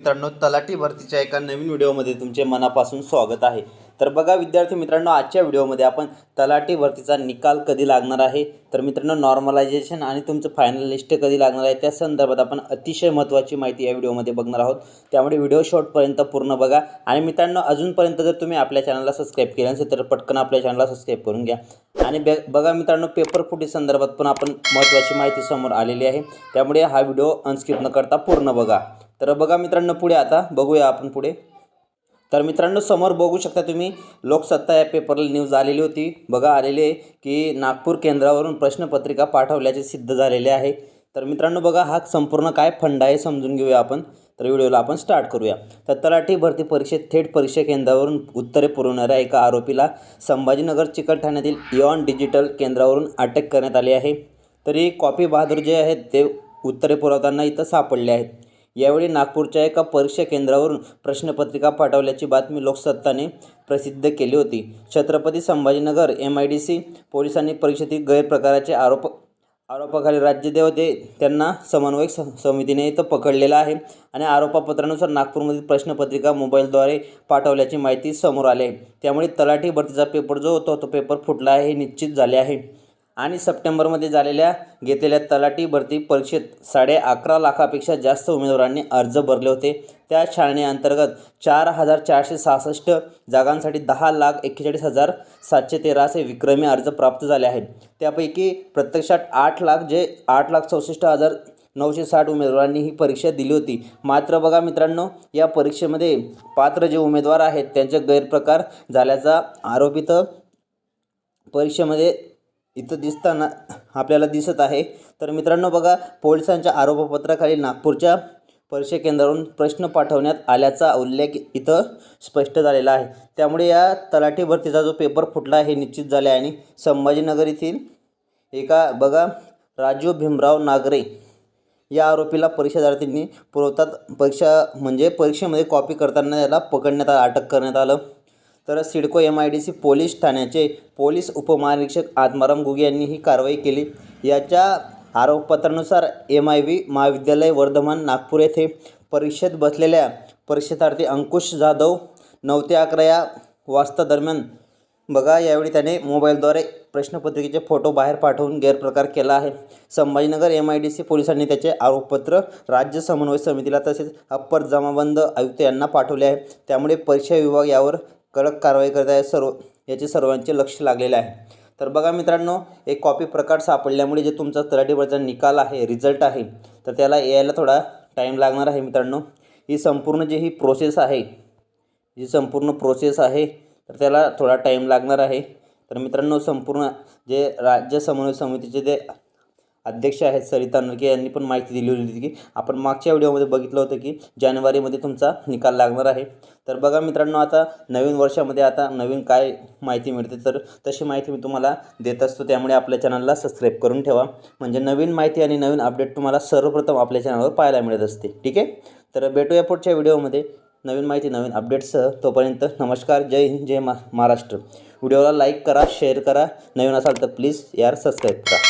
मित्रांनो तलाठी भरतीच्या एका नवीन व्हिडिओमध्ये तुमचे मनापासून स्वागत आहे. तर बघा विद्यार्थी मित्रांनो आजच्या व्हिडिओमध्ये आपण तलाठी भरतीचा निकाल कधी लागणार आहे? तर मित्रांनो नॉर्मलायझेशन आणि तुमचं फायनल लिस्ट कधी लागणार आहे? त्या संदर्भात आपण अतिशय महत्त्वाची माहिती या व्हिडिओमध्ये बघणार आहोत. त्यामुळे व्हिडिओ शॉर्टपर्यंत पूर्ण बघा. आणि मित्रांनो अजूनपर्यंत जर तुम्ही आपल्या चॅनलला सबस्क्राईब केलं नसेल तर पटकन आपल्या चॅनलला सबस्क्राईब करून घ्या. आणि बे बघा मित्रांनो पेपर फुटी संदर्भात पण आपण महत्त्वाची माहिती समोर आलेली आहे. त्यामुळे हा व्हिडिओ अनस्किप न करता पूर्ण बघा. तर बघा मित्रांनो पुढे आता बघूया आपण पुढे. तर मित्रांनो समोर बघू शकता तुम्ही लोकसत्ता या पेपरला न्यूज आलेली होती. बघा आलेली आहे की नागपूर केंद्रावरून प्रश्नपत्रिका पाठवल्याचे सिद्ध झालेले आहे. तर मित्रांनो बघा हा संपूर्ण काय फंड आहे समजून घेऊया आपण. तर व्हिडिओला आपण स्टार्ट करूया. तर तलाठी भरती परीक्षेत थेट परीक्षा केंद्रावरून उत्तरे पुरवणाऱ्या एका आरोपीला संभाजीनगर चिकलठाण्यातील इऑन डिजिटल केंद्रावरून अटक करण्यात आली आहे. तरी कॉपी बहादूर जे आहेत ते उत्तरे पुरवताना इथं सापडले आहेत. यावेळी नागपूरच्या एका परीक्षा केंद्रावरून प्रश्नपत्रिका पाठवल्याची बातमी लोकसत्ताने प्रसिद्ध केली होती. Chhatrapati Sambhajinagar M I D C पोलिसांनी परीक्षेतील गैरप्रकाराचे आरोप आरोपाखाली राज्य देवते त्यांना समन्वयक समितीने इथं पकडलेलं आहे आणि आरोपापत्रानुसार नागपूरमधील प्रश्नपत्रिका मोबाईलद्वारे पाठवल्याची माहिती समोर आली आहे. त्यामुळे तलाठी भरतीचा पेपर जो होता तो पेपर फुटला आहे हे निश्चित झाले आहे. आणि सप्टेंबरमध्ये झालेल्या घेतलेल्या तलाठी भरती परीक्षेत साडे अकरा लाखापेक्षा जास्त उमेदवारांनी अर्ज भरले होते. त्या शाळेअंतर्गत चार हजार चारशे सहासष्ट जागांसाठी दहा लाख एक्केचाळीस हजार सातशे तेरा असे विक्रमी अर्ज प्राप्त झाले आहेत. त्यापैकी प्रत्यक्षात आठ लाख जे आठ लाख चौसष्ट हजार नऊशे साठ उमेदवारांनी ही परीक्षा दिली होती. मात्र बघा मित्रांनो या परीक्षेमध्ये पात्र जे उमेदवार आहेत त्यांचे गैरप्रकार झाल्याचा आरोपित परीक्षेमध्ये इथं दिसताना आपल्याला दिसत आहे. तर मित्रांनो बघा पोलिसांच्या आरोपपत्राखाली नागपूरच्या परीक्षा केंद्रावरून प्रश्न पाठवण्यात आल्याचा उल्लेख इथं स्पष्ट झालेला आहे. त्यामुळे या तलाठी भरतीचा जो पेपर फुटला हे निश्चित झाले आहे. आणि संभाजीनगर येथील एका बघा राजू भीमराव नागरे या आरोपीला परीक्षार्थींनी पुरवतात. परीक्षा म्हणजे परीक्षेमध्ये कॉपी करताना याला पकडण्यात आलं अटक करण्यात आलं. तर CIDCO M I D C police ठाण्याचे पोलीस उपमहानिरीक्षक आत्माराम गुगे यांनी ही कारवाई केली. याच्या आरोपपत्रानुसार एम आय व्ही महाविद्यालय वर्धमान नागपूर येथे परीक्षेत बसलेल्या परीक्षार्थी अंकुश जाधव नऊ ते अकरा या वाजता दरम्यान बघा यावेळी त्याने मोबाईलद्वारे प्रश्नपत्रिकेचे फोटो बाहेर पाठवून गैरप्रकार केला आहे. Sambhajinagar M I D C पोलिसांनी त्याचे आरोपपत्र राज्य समन्वय समितीला तसेच अप्पर जमाबंद आयुक्त यांना पाठवले आहे. त्यामुळे परीक्षा विभाग यावर कडक कारवाई करत आहे. सर्व याचे सर्वांचे लक्ष लागलेले आहे. तर बघा मित्रांनो एक कॉपी प्रकार सापडल्यामुळे जे तुमचा तलाठीवरचा निकाल आहे रिझल्ट आहे तर त्याला यायला थोडा टाईम लागणार आहे मित्रांनो. ही संपूर्ण जी ही प्रोसेस आहे जी संपूर्ण प्रोसेस आहे तर त्याला थोडा टाईम लागणार आहे. तर मित्रांनो संपूर्ण जे राज्य समन्वय समितीचे जे अध्यक्ष आहेत सरिता नरके यांनी पण माहिती दिली होती की आपण मागच्या व्हिडिओमध्ये बघितलं होतं की जानेवारीमध्ये तुमचा निकाल लागणार आहे. तर बघा मित्रांनो आता नवीन वर्षामध्ये आता नवीन काय माहिती मिळते तर तशी माहिती मी तुम्हाला देत असतो. त्यामुळे आपल्या चॅनलला सबस्क्राईब करून ठेवा. म्हणजे नवीन माहिती आणि नवीन अपडेट तुम्हाला सर्वप्रथम आपल्या चॅनलवर पाहायला मिळत असते. ठीक आहे? तर भेटूया पुढच्या व्हिडिओमध्ये. नवीन माहिती नवीन अपडेट्ससह तोपर्यंत नमस्कार. जय हिंद जय मा महाराष्ट्र. व्हिडिओला लाईक करा शेअर करा. नवीन असाल तर प्लीज यार सबस्क्राईब करा.